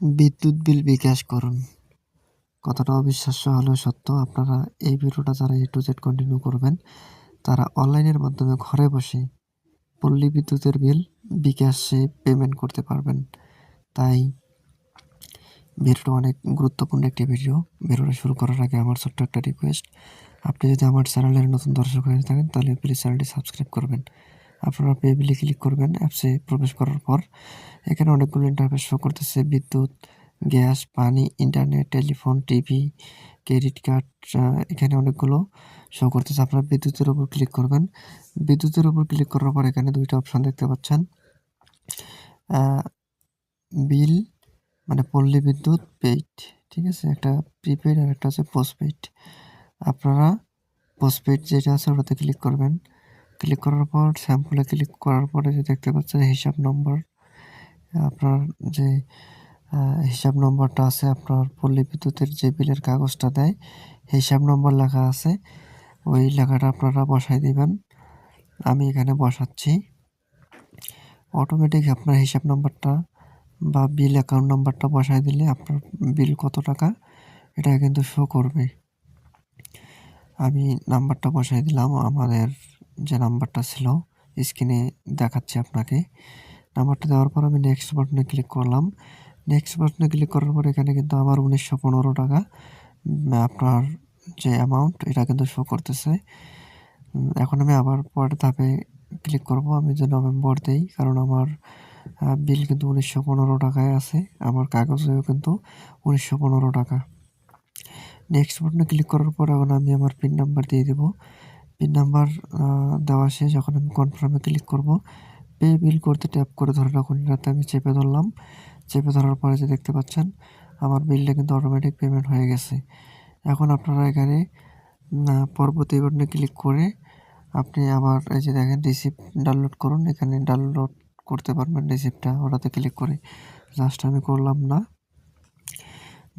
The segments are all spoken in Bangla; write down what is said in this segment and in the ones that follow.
বিদ্যুৎ বিল বিকাশ করুন। কথাটা অবিশ্বাস্য হলেও সত্য, আপনারা এই ভিডিওটা যারা এ টু জেড কন্টিনিউ করবেন, তারা অনলাইনের মাধ্যমে ঘরে বসে পল্লী বিদ্যুতের বিল বিকাশে পেমেন্ট করতে পারবেন। তাই ভিডিওটা অনেক গুরুত্বপূর্ণ একটি ভিডিও। ভিডিওটা শুরু করার আগে আমার ছোট্ট একটা রিকোয়েস্ট আপনি যদি আমার চ্যানেলের নতুন দর্শক হয়ে থাকেন, তাহলে প্লিজ চ্যানেলটি সাবস্ক্রাইব করবেন। আপনারা পে বিলে ক্লিক করবেন অ্যাপসে প্রবেশ করার পর এখানে অনেকগুলো ইন্টারফেস শো করতেছে, বিদ্যুৎ, গ্যাস, পানি internet telephone TV credit card এখানে অনেকগুলো শো করতেছে। আপনারা বিদ্যুতের উপর ক্লিক করবেন। বিদ্যুতের উপর ক্লিক করার পর এখানে দুইটা অপশন দেখতে পাচ্ছেন। বিল মানে পল্লী বিদ্যুৎ পেইড ঠিক আছে? একটা প্রিপেড আর একটা হচ্ছে পোস্টপেইড আপনারা পোস্টপেইড যেটা আছে ওটাতে ক্লিক করবেন। ক্লিক করার পর স্যাম্পলে ক্লিক করার পরে যে দেখতে পাচ্ছেন হিসাব নম্বর আপনার যে হিসাব নম্বরটা আছে আপনার পল্লী বিদ্যুতের যে বিলের কাগজটা দেয়, হিসাব নম্বর লেখা আছে, ওই লেখাটা আপনারা বসাই দিবেন। আমি এখানে বসাচ্ছি। অটোমেটিক আপনার হিসাব নম্বরটা বা বিল অ্যাকাউন্ট নাম্বারটা বসাই দিলে আপনার বিল কত টাকা, এটা কিন্তু শো করবে। আমি নাম্বারটা বসাই দিলাম আমাদের যে নাম্বারটা ছিল, স্ক্রিনে দেখাচ্ছি আপনাকে। নাম্বারটা দেওয়ার পর আমি নেক্সট বাটনে ক্লিক করলাম। নেক্সট বাটনে ক্লিক করার পর এখানে কিন্তু আমার উনিশশো পনেরো টাকা আপনার যে অ্যামাউন্ট এটা কিন্তু শো করতেছে। এখন আমি আবার পরের ধাপে ক্লিক করব। আমি যে নভেম্বর দিই, কারণ আমার বিল কিন্তু উনিশশো পনেরো টাকায় আছে। আমার কাগজেও কিন্তু উনিশশো পনেরো টাকা। নেক্সট বাটনে ক্লিক করার পর এখন আমি আমার পিন নাম্বার দিয়ে দেবো। পিন নাম্বার দেওয়া শেষ। যখন আমি কনফার্মে ক্লিক করব। পে বিল করতে ট্যাপ করে ধরে রাখুন। এটাতে আমি চেপে ধরলাম। চেপে ধরার পরে যে দেখতে পাচ্ছেন, আমার বিলটা কিন্তু অটোমেটিক পেমেন্ট হয়ে গেছে। এখন আপনারা এখানে পরবর্তী বাটনে ক্লিক করে আপনি আবার এই যে দেখেন রিসিপ্ট ডাউনলোড করুন। এখানে ডাউনলোড করতে পারবেন রিসিপ্টটা ওটাতে ক্লিক করে। জাস্ট আমি করলাম না।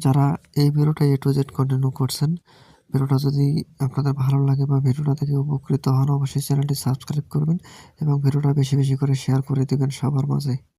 যারা এই ভিডিওটা এ টু জেড কন্টিনিউ করছেন ভিডিওটা যদি আপনাদের ভালো লাগে বা ভিডিওটা থেকে উপকৃত হন, অবশ্যই চ্যানেলটি সাবস্ক্রাইব করবেন এবং ভিডিওটা বেশি বেশি করে শেয়ার করে দেবেন সবার মাঝে।